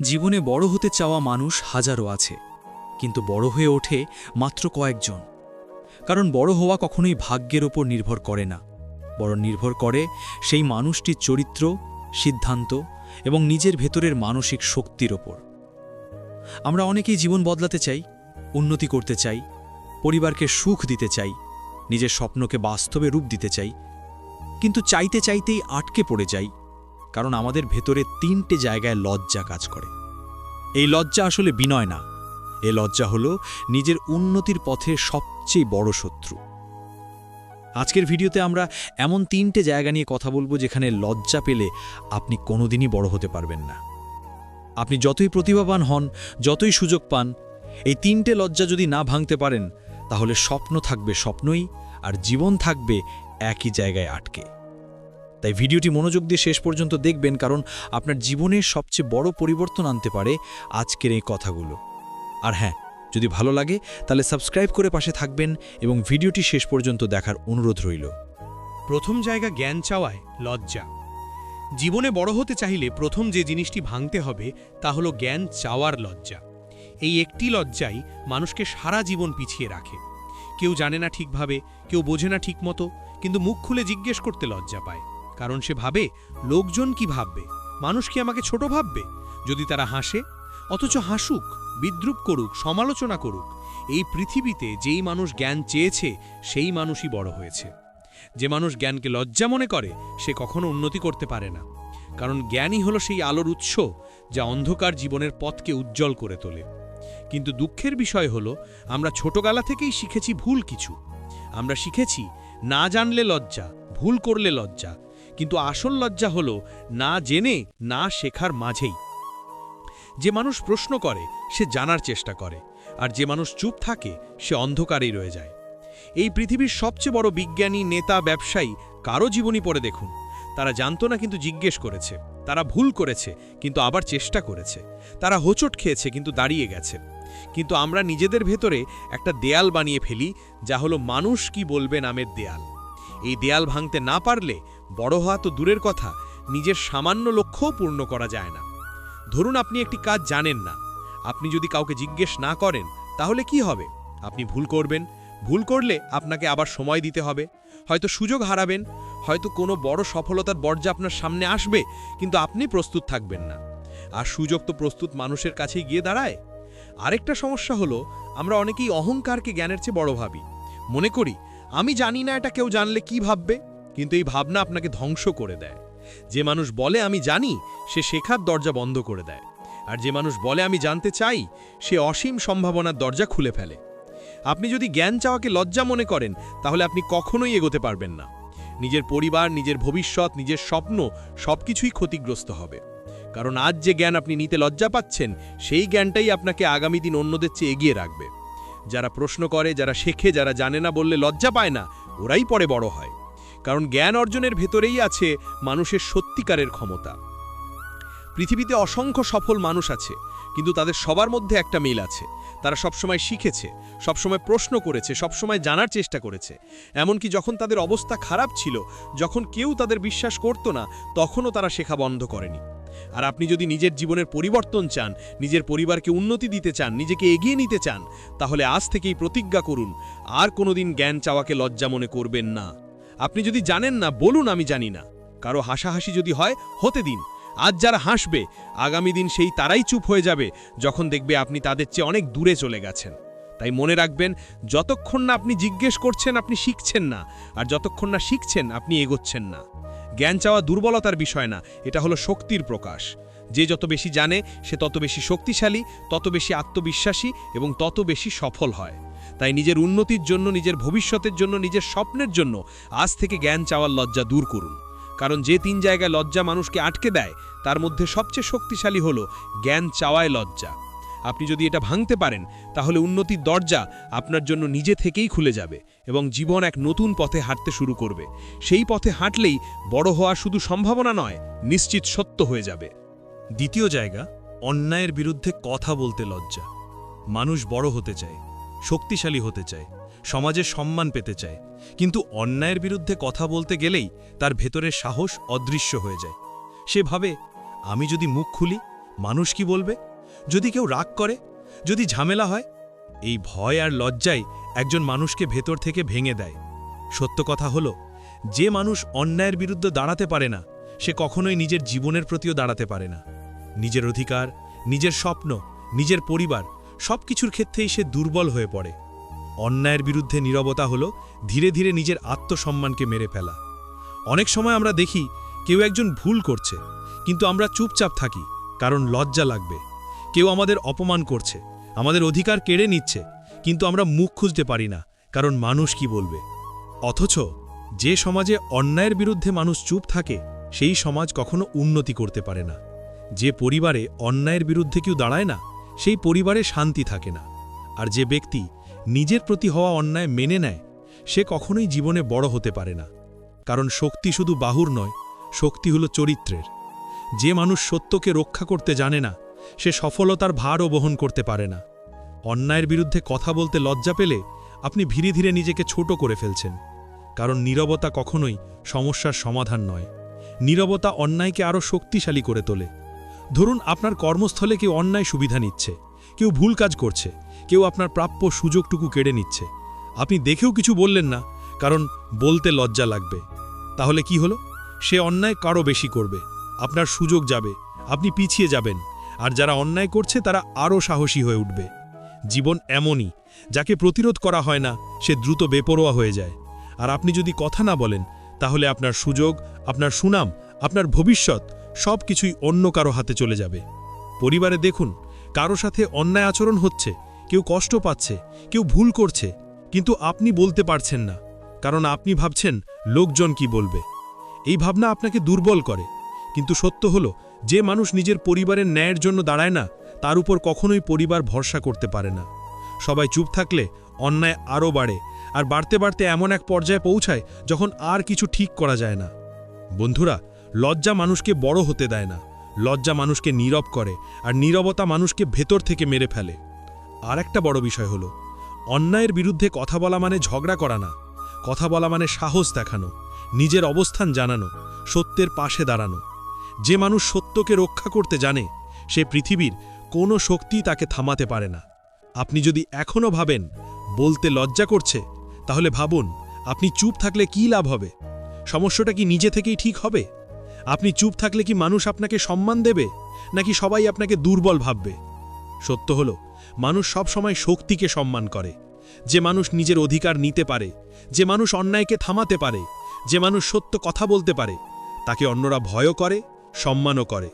জীবনে বড় হতে চাওয়া মানুষ হাজারো আছে, কিন্তু বড় হয়ে ওঠে মাত্র কয়েকজন। কারণ বড় হওয়া কখনোই ভাগ্যের ওপর নির্ভর করে না। বরং নির্ভর করে সেই মানুষটির চরিত্র, সিদ্ধান্ত এবং নিজের ভেতরের মানসিক শক্তির ওপর। আমরা অনেকেই জীবন বদলাতে চাই, উন্নতি করতে চাই, পরিবারকে সুখ দিতে চাই, নিজের স্বপ্নকে বাস্তবে রূপ দিতে চাই, কিন্তু চাইতে চাইতেই আটকে পড়ে যাই। কারণ আমাদের ভেতরে তিনটে জায়গায় লজ্জা কাজ করে। এই লজ্জা আসলে বিনয় না। এ লজ্জা হলো নিজের উন্নতির পথে সবচেয়ে বড় শত্রু। আজকের ভিডিওতে আমরা এমন তিনটে জায়গা নিয়ে কথা বলব যেখানে লজ্জা পেলে আপনি কোনোদিনই বড় হতে পারবেন না। আপনি যতই প্রতিভাবান হন, যতই সুযোগ পান, এই তিনটে লজ্জা যদি না ভাঙতে পারেন, তাহলে স্বপ্ন থাকবে স্বপ্নই আর জীবন থাকবে একই জায়গায় আটকে। তাই ভিডিওটি মনোযোগ দিয়ে শেষ পর্যন্ত দেখবেন কারণ আপনার জীবনের সবচেয়ে বড় পরিবর্তন আনতে পারে আজকের এই কথাগুলো। আর হ্যাঁ যদি ভালো লাগে, তাহলে সাবস্ক্রাইব করে পাশে থাকবেন এবং ভিডিওটি শেষ পর্যন্ত দেখার অনুরোধ রইল। প্রথম জায়গা জ্ঞান চাওয়ায় লজ্জা। জীবনে বড় হতে চাইলে প্রথম যে জিনিসটি ভাঙতে হবে, তা হলো জ্ঞান চাওয়ার লজ্জা। এই একটি লজ্জাই মানুষকে সারা জীবন পিছিয়ে রাখে। কেউ জানে না ঠিকভাবে, কেউ বোঝে না ঠিকমতো, কিন্তু মুখ খুলে জিজ্ঞেস করতে লজ্জা পায়। কারণ সে ভাবে, লোকজন কি ভাববে? মানুষ কি আমাকে ছোট ভাববে? যদি তারা হাসে? অথচ হাসুক, বিদ্রুপ করুক, সমালোচনা করুক। এই পৃথিবীতে যেই মানুষ জ্ঞান চেয়েছে, সেই মানুষই বড় হয়েছে। যে মানুষ জ্ঞানকে লজ্জা মনে করে, সে কখনো উন্নতি করতে পারে না। কারণ জ্ঞানই হলো সেই আলোর উৎস, যা অন্ধকার জীবনের পথকে উজ্জ্বল করে তোলে। কিন্তু দুঃখের বিষয় হলো, আমরা ছোটবেলা থেকেই শিখেছি ভুল কিছু। আমরা শিখেছি, না জানলে লজ্জা, ভুল করলে লজ্জা কিন্তু আসল লজ্জা হল না জেনে, না শেখার মাঝেই। যে মানুষ প্রশ্ন করে, সে জানার চেষ্টা করে, আর যে মানুষ চুপ থাকে, সে অন্ধকারেই রয়ে যায়। এই পৃথিবীর সবচেয়ে বড় বিজ্ঞানী, নেতা, ব্যবসায়ী কারও জীবনী পড়ে দেখুন। তারা জানতো না কিন্তু জিজ্ঞেস করেছে, তারা ভুল করেছে, কিন্তু আবার চেষ্টা করেছে। তারা হোঁচট খেয়েছে, কিন্তু দাঁড়িয়ে গেছে। কিন্তু আমরা নিজেদের ভেতরে একটা দেয়াল বানিয়ে ফেলি, যা হলো মানুষ কি বলবে নামের দেয়াল। এই দেয়াল ভাঙতে না পারলে বড় হওয়া তো দূরের কথা, নিজের সামান্য লক্ষ্যও পূর্ণ করা যায় না। ধরুন আপনি একটি কাজ জানেন না, আপনি যদি কাউকে জিজ্ঞেস না করেন, তাহলে কি হবে? আপনি ভুল করবেন, ভুল করলে আপনাকে আবার সময় দিতে হবে। হয়তো সুযোগ হারাবেন, হয়তো কোনো বড় সফলতার বর্জা আপনার সামনে আসবে, কিন্তু আপনি প্রস্তুত থাকবেন না। আর সুযোগ তো প্রস্তুত মানুষের কাছেই গিয়ে দাঁড়ায়। আরেকটা সমস্যা হলো, আমরা অনেকেই অহংকারকে জ্ঞানের চেয়ে বড় ভাবি। মনে করি আমি জানি না এটা কেউ জানলে কি ভাববে, কিন্তু এই ভাবনা আপনাকে ধ্বংস করে দেয়। যে মানুষ বলে আমি জানি, সে শেখার দরজা বন্ধ করে দেয়। আর যে মানুষ বলে আমি জানতে চাই, সে অসীম সম্ভাবনার দরজা খুলে ফেলে। আপনি যদি জ্ঞান চাওয়াকে লজ্জা মনে করেন, তাহলে আপনি কখনোই এগোতে পারবেন না। নিজের পরিবার, নিজের ভবিষ্যৎ, নিজের স্বপ্ন, সবকিছুই ক্ষতিগ্রস্ত হবে। কারণ আজ যে জ্ঞান আপনি নিতে লজ্জা পাচ্ছেন, সেই জ্ঞানটাই আপনাকে আগামী দিন অন্যদের চেয়ে এগিয়ে রাখবে। যারা প্রশ্ন করে, যারা শেখে, যারা জানে না বললে লজ্জা পায় না, ওরাই পরে বড় হয়। কারণ জ্ঞান অর্জনের ভেতরেই আছে মানুষের সত্যিকারের ক্ষমতা। পৃথিবীতে অসংখ্য সফল মানুষ আছে, কিন্তু তাদের সবার মধ্যে একটা মিল আছে। তারা সবসময় শিখেছে, সবসময় প্রশ্ন করেছে, সবসময় জানার চেষ্টা করেছে। এমনকি যখন তাদের অবস্থা খারাপ ছিল, যখন কেউ তাদের বিশ্বাস করত না, তখনও তারা শেখা বন্ধ করেনি। আর আপনি যদি নিজের জীবনের পরিবর্তন চান, নিজের পরিবারকে উন্নতি দিতে চান, নিজেকে এগিয়ে নিতে চান, তাহলে আজ থেকেই প্রতিজ্ঞা করুন, আর কোনোদিন জ্ঞান চাওয়াকে লজ্জা মনে করবেন না। আপনি যদি জানেন না, বলুন আমি জানি না। কারও হাসাহাসি যদি হয়, হতে দিন। আজ যারা হাসবে, আগামী দিন সেই তারাই চুপ হয়ে যাবে, যখন দেখবে আপনি তাদের চেয়ে অনেক দূরে চলে গেছেন। তাই মনে রাখবেন, যতক্ষণ না আপনি জিজ্ঞেস করছেন, আপনি শিখছেন না, আর যতক্ষণ না শিখছেন, আপনি এগোচ্ছেন না। জ্ঞান চাওয়া দুর্বলতার বিষয় না, এটা হলো শক্তির প্রকাশ। যে যত বেশি জানে, সে তত বেশি শক্তিশালী, তত বেশি আত্মবিশ্বাসী এবং তত বেশি সফল হয়। তাই নিজের উন্নতির জন্য, নিজের ভবিষ্যতের জন্য, নিজের স্বপ্নের জন্য আজ থেকে জ্ঞান চাওয়ার লজ্জা দূর করুন। কারণ যে তিন জায়গায় লজ্জা মানুষকে আটকে দেয়, তার মধ্যে সবচেয়ে শক্তিশালী হলো জ্ঞান চাওয়ায় লজ্জা। আপনি যদি এটা ভাঙতে পারেন, তাহলে উন্নতির দরজা আপনার জন্য নিজে থেকেই খুলে যাবে এবং জীবন এক নতুন পথে হাঁটতে শুরু করবে। সেই পথে হাঁটলেই বড় হওয়া শুধু সম্ভাবনা নয়, নিশ্চিত সত্য হয়ে যাবে। দ্বিতীয় জায়গা, অন্যায়ের বিরুদ্ধে কথা বলতে লজ্জা। মানুষ বড় হতে চায়, শক্তিশালী হতে চায়, সমাজে সম্মান পেতে চায়। কিন্তু অন্যায়ের বিরুদ্ধে কথা বলতে গেলেই তার ভেতরের সাহস অদৃশ্য হয়ে যায়। সে ভাবে, আমি যদি মুখ খুলি, মানুষ কি বলবে? যদি কেউ রাগ করে, যদি ঝামেলা হয়, এই ভয় আর লজ্জাই একজন মানুষকে ভেতর থেকে ভেঙে দেয়। সত্য কথা হলো, যে মানুষ অন্যায়ের বিরুদ্ধে দাঁড়াতে পারে না, সে কখনোই নিজের জীবনের প্রতিও দাঁড়াতে পারে না। নিজের অধিকার, নিজের স্বপ্ন, নিজের পরিবার সব কিছুর ক্ষেত্রেই সে দুর্বল হয়ে পড়ে। অন্যায়ের বিরুদ্ধে নীরবতা হলো ধীরে ধীরে নিজের আত্মসম্মানকে মেরে ফেলা। অনেক সময় আমরা দেখি, কেউ একজন ভুল করছে, কিন্তু আমরা চুপচাপ থাকি, কারণ লজ্জা লাগবে। কেউ আমাদের অপমান করছে, আমাদের অধিকার কেড়ে নিচ্ছে, কিন্তু আমরা মুখ খুঁজতে পারি না, কারণ মানুষ কি বলবে? অথচ যে সমাজে অন্যায়ের বিরুদ্ধে মানুষ চুপ থাকে, সেই সমাজ কখনো উন্নতি করতে পারে না। যে পরিবারে অন্যায়ের বিরুদ্ধে কেউ দাঁড়ায় না, সেই পরিবারে শান্তি থাকে না। আর যে ব্যক্তি নিজের প্রতি হওয়া অন্যায় মেনে নেয়, সে কখনোই জীবনে বড় হতে পারে না। কারণ শক্তি শুধু বাহুর নয়, শক্তি হলো চরিত্রের। যে মানুষ সত্যকে রক্ষা করতে জানে না সে সফলতার ভারও বহন করতে পারে না। অন্যায়ের বিরুদ্ধে কথা বলতে লজ্জা পেলে আপনি ধীরে ধীরে নিজেকে ছোট করে ফেলছেন। কারণ নীরবতা কখনোই সমস্যার সমাধান নয়। নীরবতা অন্যায়কে আরও শক্তিশালী করে তোলে। ধরুন আপনার কর্মস্থলে কেউ অন্যায় সুবিধা নিচ্ছে, কেউ ভুল কাজ করছে, কেউ আপনার প্রাপ্য সুযোগটুকু কেড়ে নিচ্ছে। আপনি দেখেও কিছু বললেন না, কারণ বলতে লজ্জা লাগবে। তাহলে কি হলো? সে অন্যায় কারও বেশি করবে। আপনার সুযোগ যাবে, আপনি পিছিয়ে যাবেন। আর যারা অন্যায় করছে, তারা আরও সাহসী হয়ে উঠবে। জীবন এমনই, যাকে প্রতিরোধ করা হয় না, সে দ্রুত বেপরোয়া হয়ে যায়। আর আপনি যদি কথা না বলেন, তাহলে আপনার সুযোগ, আপনার সুনাম, আপনার ভবিষ্যৎ সব কিছুই অন্য কারও হাতে চলে যাবে। পরিবারে দেখুন, কারও সাথে অন্যায় আচরণ হচ্ছে, কেউ কষ্ট পাচ্ছে, কেউ ভুল করছে, কিন্তু আপনি বলতে পারছেন না, কারণ আপনি ভাবছেন, লোকজন কি বলবে? এই ভাবনা আপনাকে দুর্বল করে। কিন্তু সত্য হলো যে মানুষ নিজের পরিবারের ন্যায়ের জন্য দাঁড়ায় না, তার উপর কখনোই পরিবার ভরসা করতে পারে না। সবাই চুপ থাকলে অন্যায় আরও বাড়ে আর বাড়তে বাড়তে এমন এক পর্যায়ে পৌঁছায় যখন আর কিছু ঠিক করা যায় না। বন্ধুরা, লজ্জা মানুষকে বড় হতে দেয় না। লজ্জা মানুষকে নীরব করে আর নীরবতা মানুষকে ভেতর থেকে মেরে ফেলে। আর একটা বড় বিষয় হলো, অন্যায়ের বিরুদ্ধে কথা বলা মানে ঝগড়া করা না। কথা বলা মানে সাহস দেখানো, নিজের অবস্থান জানানো, সত্যের পাশে দাঁড়ানো। যে মানুষ সত্যকে রক্ষা করতে জানে, সে পৃথিবীর কোনো শক্তি তাকে থামাতে পারে না। আপনি যদি এখনও ভাবেন, বলতে লজ্জা করছে, তাহলে ভাবুন, আপনি চুপ থাকলে কি লাভ হবে? সমস্যাটা কি নিজে থেকেই ঠিক হবে? আপনি চুপ থাকলে কি মানুষ আপনাকে সম্মান দেবে, নাকি সবাই আপনাকে দুর্বল ভাববে? সত্য হলো, মানুষ সব সময় শক্তিকে সম্মান করে। যে মানুষ নিজের অধিকার নিতে পারে, যে মানুষ অন্যায়কে থামাতে পারে, যে মানুষ সত্য কথা বলতে পারে, তাকে অন্যরা ভয়ও করে সম্মানও করে।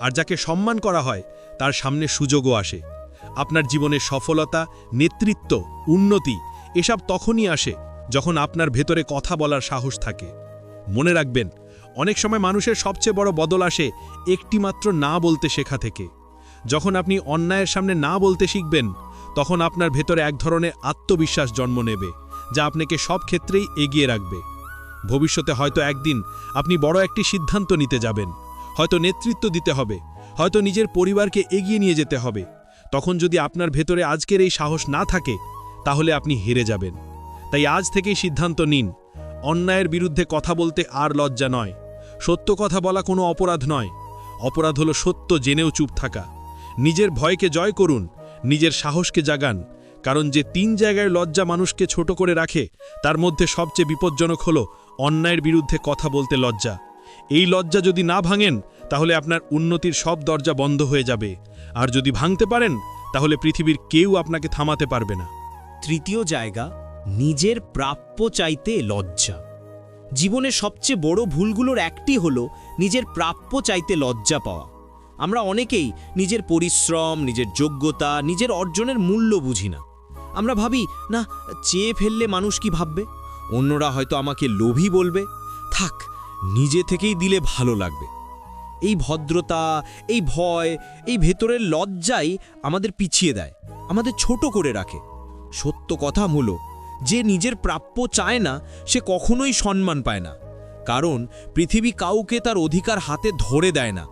আর যাকে সম্মান করা হয়, তার সামনে সুযোগও আসে। আপনার জীবনের সফলতা, নেতৃত্ব, উন্নতি, এসব তখনই আসে যখন আপনার ভেতরে কথা বলার সাহস থাকে। মনে রাখবেন, অনেক সময় মানুষের সবচেয়ে বড় বদল আসে একটিমাত্র না বলতে শেখা থেকে। যখন আপনি অন্যায়ের সামনে না বলতে শিখবেন, তখন আপনার ভেতরে এক ধরনের আত্মবিশ্বাস জন্ম নেবে, যা আপনাকে সব ক্ষেত্রেই এগিয়ে রাখবে। ভবিষ্যতে হয়তো একদিন আপনি বড় একটি সিদ্ধান্ত নিতে যাবেন। হয়তো নেতৃত্ব দিতে হবে, হয়তো নিজের পরিবারকে এগিয়ে নিয়ে যেতে হবে। তখন যদি আপনার ভেতরে আজকের এই সাহস না থাকে, তাহলে আপনি হেরে যাবেন। তাই আজ থেকেই সিদ্ধান্ত নিন, অন্যায়ের বিরুদ্ধে কথা বলতে আর লজ্জা নয়, সত্য কথা বলা কোনো অপরাধ নয়। অপরাধ হলো সত্য জেনেও চুপ থাকা। নিজের ভয়কে জয় করুন, নিজের সাহসকে জাগান, কারণ যে তিন জায়গায় লজ্জা মানুষকে ছোট করে রাখে, তার মধ্যে সবচেয়ে বিপজ্জনক হল অন্যায়ের বিরুদ্ধে কথা বলতে লজ্জা। এই লজ্জা যদি না ভাঙেন, তাহলে আপনার উন্নতির সব দরজা বন্ধ হয়ে যাবে। আর যদি ভাঙতে পারেন, তাহলে পৃথিবীর কেউ আপনাকে থামাতে পারবে না। তৃতীয় জায়গা, নিজের প্রাপ্য চাইতে লজ্জা। জীবনের সবচেয়ে বড় ভুলগুলোর একটি হলো নিজের প্রাপ্য চাইতে লজ্জা পাওয়া। আমরা অনেকেই নিজের পরিশ্রম, নিজের যোগ্যতা, নিজের অর্জনের মূল্য বুঝি না। আমরা ভাবি, না, চেয়ে ফেললে মানুষ কি ভাববে? অন্যরা হয়তো আমাকে লোভী বলবে। থাক নিজে থেকেই দিলে ভালো লাগবে। এই ভদ্রতা, এই ভয়, এই ভেতরের লজ্জাই আমাদের পিছিয়ে দেয়, আমাদের ছোট করে রাখে। সত্য কথা হলো যে নিজের প্রাপ্য চায় না, সে কখনোই সম্মান পায় না। কারণ, পৃথিবী কাউকে তার অধিকার হাতে ধরে দেয় না।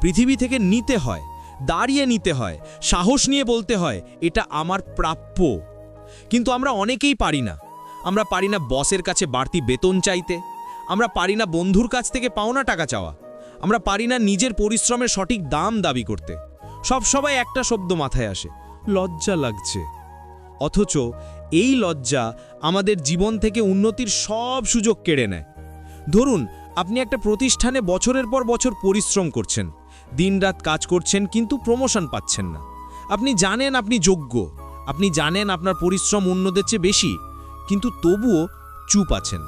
পৃথিবী থেকে নিতে হয়, দাঁড়িয়ে নিতে হয়, সাহস নিয়ে বলতে হয়, এটা আমার প্রাপ্য। কিন্তু আমরা অনেকেই পারি না। আমরা পারি না বসের কাছে বাড়তি বেতন চাইতে। আমরা পারি না বন্ধুর কাছ থেকে পাওনা টাকা চাওয়া। আমরা পারি না নিজের পরিশ্রমের সঠিক দাম দাবি করতে। সব সবাই একটা শব্দ মাথায় আসে, লজ্জা লাগছে। অথচ এই লজ্জা আমাদের জীবন থেকে উন্নতির সব সুযোগ কেড়ে নেয়। ধরুন, আপনি একটা প্রতিষ্ঠানে বছরের পর বছর পরিশ্রম করছেন, দিনরাত কাজ করছেন কিন্তু প্রমোশন পাচ্ছেন না। আপনি জানেন আপনি যোগ্য, আপনি জানেন আপনার পরিশ্রম অন্যদের চেয়ে বেশি, কিন্তু তবুও চুপ আছেন।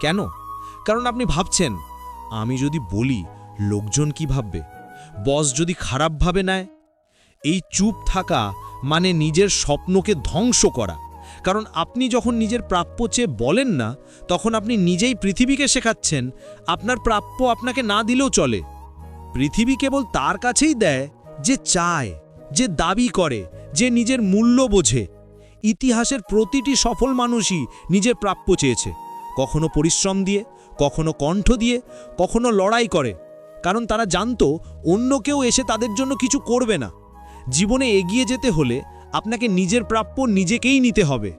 কেন? কারণ আপনি ভাবছেন, আমি যদি বলি, লোকজন কি ভাববে? বস যদি খারাপভাবে নেয়? এই চুপ থাকা মানে নিজের স্বপ্নকে ধ্বংস করা। কারণ আপনি যখন নিজের প্রাপ্য চেয়ে বলেন না, তখন আপনি নিজেই পৃথিবীকে শেখাচ্ছেন, আপনার প্রাপ্য আপনাকে না দিলেও চলে। পৃথিবী কেবল তার কাছেই দেয় যে চায়, যে দাবি করে, যে নিজের মূল্য বোঝে। ইতিহাসের প্রতিটি সফল মানুষই নিজের প্রাপ্য চেয়েছে, কখনো পরিশ্রম দিয়ে কখনো কণ্ঠ দিয়ে, কখনো লড়াই করে। কারণ তারা জানতো, অন্য কেউ এসে তাদের জন্য কিছু করবে না। জীবনে এগিয়ে যেতে হলে আপনাকে নিজের প্রাপ্য নিজেকেই নিতে হবে।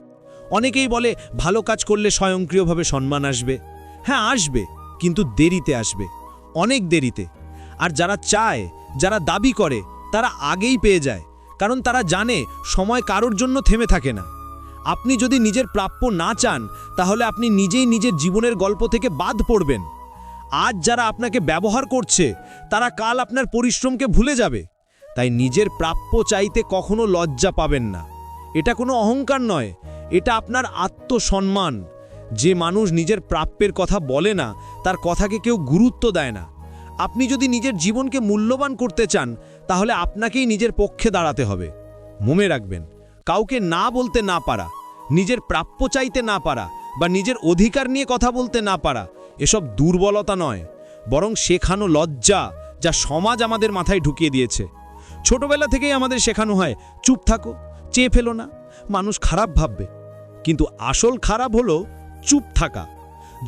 অনেকেই বলে, ভালো কাজ করলে স্বয়ংক্রিয়ভাবে সম্মান আসবে। হ্যাঁ আসবে, কিন্তু দেরিতে আসবে। অনেক দেরিতে। আর যারা চায়, যারা দাবি করে, তারা আগেই পেয়ে যায়। কারণ তারা জানে, সময় কারোর জন্য থেমে থাকে না। আপনি যদি নিজের প্রাপ্য না চান, তাহলে আপনি নিজেই নিজের জীবনের গল্প থেকে বাদ পড়বেন। আজ যারা আপনাকে ব্যবহার করছে, তারা কাল আপনার পরিশ্রমকে ভুলে যাবে। তাই নিজের প্রাপ্য চাইতে কখনো লজ্জা পাবেন না। এটা কোনো অহংকার নয়, এটা আপনার আত্মসম্মান। যে মানুষ নিজের প্রাপ্যের কথা বলে না, তার কথাকে কেউ গুরুত্ব দেয় না। আপনি যদি নিজের জীবনকে মূল্যবান করতে চান, তাহলে আপনাকেই নিজের পক্ষে দাঁড়াতে হবে। মনে রাখবেন, কাউকে না বলতে না পারা নিজের প্রাপ্য চাইতে না পারা বা নিজের অধিকার নিয়ে কথা বলতে না পারা, এসব দুর্বলতা নয়। বরং শেখানো লজ্জা যা সমাজ আমাদের মাথায় ঢুকিয়ে দিয়েছে। ছোটবেলা থেকেই আমাদের শেখানো হয়, চুপ থাকো, চেয়ে ফেলো না, মানুষ খারাপ ভাববে। কিন্তু আসল খারাপ হলো চুপ থাকা।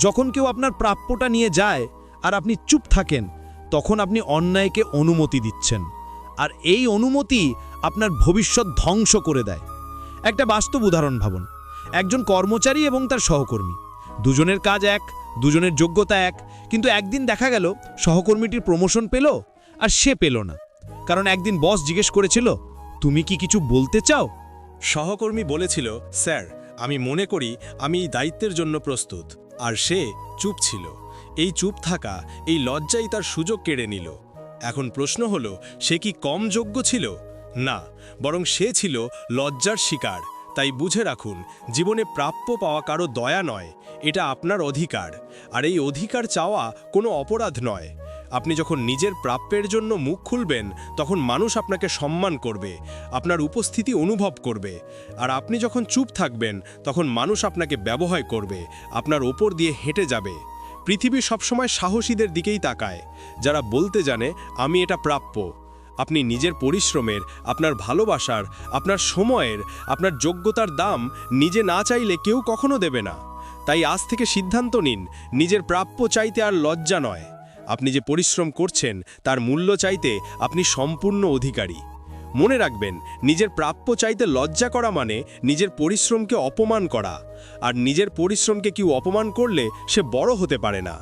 যখন কেউ আপনার প্রাপ্যটা নিয়ে যায় আর আপনি চুপ থাকেন, তখন আপনি অন্যায়কে অনুমতি দিচ্ছেন। আর এই অনুমতি আপনার ভবিষ্যৎ ধ্বংস করে দেয়। একটা বাস্তব উদাহরণ ভাবুন। একজন কর্মচারী এবং তার সহকর্মী। দুজনের কাজ এক, দুজনের যোগ্যতা এক, কিন্তু একদিন দেখা গেল সহকর্মীটির প্রমোশন পেল আর সে পেল না। কারণ একদিন বস জিজ্ঞেস করেছিল, তুমি কি কিছু বলতে চাও? সহকর্মী বলেছিল, স্যার, আমি মনে করি আমি এই দায়িত্বের জন্য প্রস্তুত। আর সে চুপ ছিল। এই চুপ থাকা, এই লজ্জাই তার সুযোগ কেড়ে নিল। এখন প্রশ্ন হলো, সে কি কম যোগ্য ছিল? না, বরং সে ছিল লজ্জার শিকার। তাই বুঝে রাখুন, জীবনে প্রাপ্য পাওয়া কারও দয়া নয়, এটা আপনার অধিকার। আর এই অধিকার চাওয়া কোনো অপরাধ নয়। আপনি যখন নিজের প্রাপ্যের জন্য মুখ খুলবেন, তখন মানুষ আপনাকে সম্মান করবে, আপনার উপস্থিতি অনুভব করবে। আর আপনি যখন চুপ থাকবেন, তখন মানুষ আপনাকে ব্যবহার করবে, আপনার ওপর দিয়ে হেঁটে যাবে। পৃথিবী সবসময় সাহসীদের দিকেই তাকায়, যারা বলতে জানে, আমি এটা প্রাপ্য। আপনি নিজের পরিশ্রমের, আপনার ভালোবাসার, আপনার সময়ের, আপনার যোগ্যতার দাম নিজে না চাইলে কেউ কখনো দেবে না। তাই আজ থেকে সিদ্ধান্ত নিন, নিজের প্রাপ্য চাইতে আর লজ্জা নয়। আপনি যে পরিশ্রম করছেন, তার মূল্য চাইতে আপনি সম্পূর্ণ অধিকারী। মনে রাখবেন, নিজের প্রাপ্য চাইতে লজ্জা করা মানে নিজের পরিশ্রমকে অপমান করা। আর নিজের পরিশ্রমকে কেউ অপমান করলে সে বড় হতে পারে না।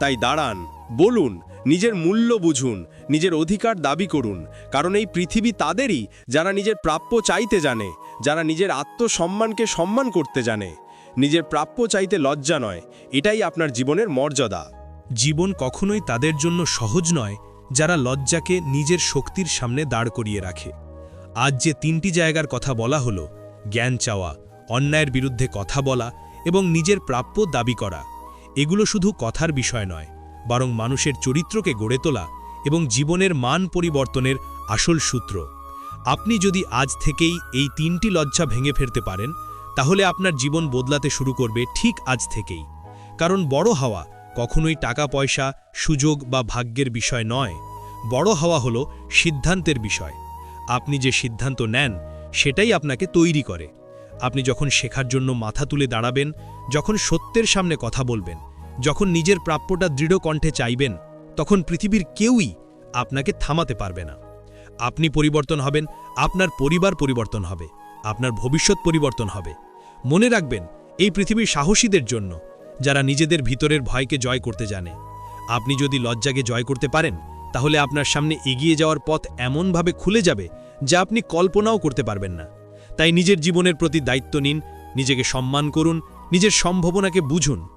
তাই দাঁড়ান, বলুন নিজের মূল্য বুঝুন, নিজের অধিকার দাবি করুন। কারণ এই পৃথিবী তাদেরই যারা নিজের প্রাপ্য চাইতে জানে, যারা নিজের আত্মসম্মানকে সম্মান করতে জানে। নিজের প্রাপ্য চাইতে লজ্জা নয়, এটাই আপনার জীবনের মর্যাদা। জীবন কখনোই তাদের জন্য সহজ নয়, যারা লজ্জাকে নিজের শক্তির সামনে দাঁড় করিয়ে রাখে। আজ যে তিনটি জায়গার কথা বলা হলো, জ্ঞান চাওয়া, অন্যায়ের বিরুদ্ধে কথা বলা এবং নিজের প্রাপ্য দাবি করা, এগুলো শুধু কথার বিষয় নয় বরং মানুষের চরিত্রকে গড়ে তোলা এবং জীবনের মান পরিবর্তনের আসল সূত্র। আপনি যদি আজ থেকেই এই তিনটি লজ্জা ভেঙে ফেলতে পারেন, তাহলে আপনার জীবন বদলাতে শুরু করবে ঠিক আজ থেকেই। কারণ বড় হওয়া কখনোই টাকা পয়সা সুযোগ বা ভাগ্যের বিষয় নয়। বড় হওয়া হলো সিদ্ধান্তের বিষয়। আপনি যে সিদ্ধান্ত নেন, সেটাই আপনাকে তৈরি করে। আপনি যখন শেখার জন্য মাথা তুলে দাঁড়াবেন, যখন সত্যের সামনে কথা বলবেন যখন নিজের প্রাপ্যটা দৃঢ় কণ্ঠে চাইবেন, তখন পৃথিবীর কেউই আপনাকে থামাতে পারবে না। আপনি পরিবর্তন হবেন, আপনার পরিবার পরিবর্তন হবে, আপনার ভবিষ্যৎ পরিবর্তন হবে। মনে রাখবেন, এই পৃথিবীর সাহসীদের জন্য যারা নিজেদের ভিতরের ভয়কে জয় করতে জানে। আপনি যদি লজ্জাকে জয় করতে পারেন, তাহলে আপনার সামনে এগিয়ে যাওয়ার পথ এমনভাবে খুলে যাবে যা আপনি কল্পনাও করতে পারবেন না। তাই নিজের জীবনের প্রতি দায়িত্ব নিন, নিজেকে সম্মান করুন, নিজের সম্ভাবনাকে বুঝুন।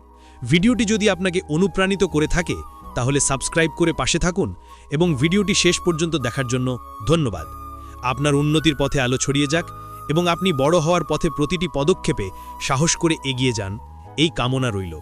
ভিডিওটি যদি আপনাকে অনুপ্রাণিত করে থাকে, তাহলে সাবস্ক্রাইব করে পাশে থাকুন এবং ভিডিওটি শেষ পর্যন্ত দেখার জন্য ধন্যবাদ। আপনার উন্নতির পথে আলো ছড়িয়ে যাক এবং আপনি বড় হওয়ার পথে প্রতিটি পদক্ষেপে সাহস করে এগিয়ে যান। এই কামনা রইল।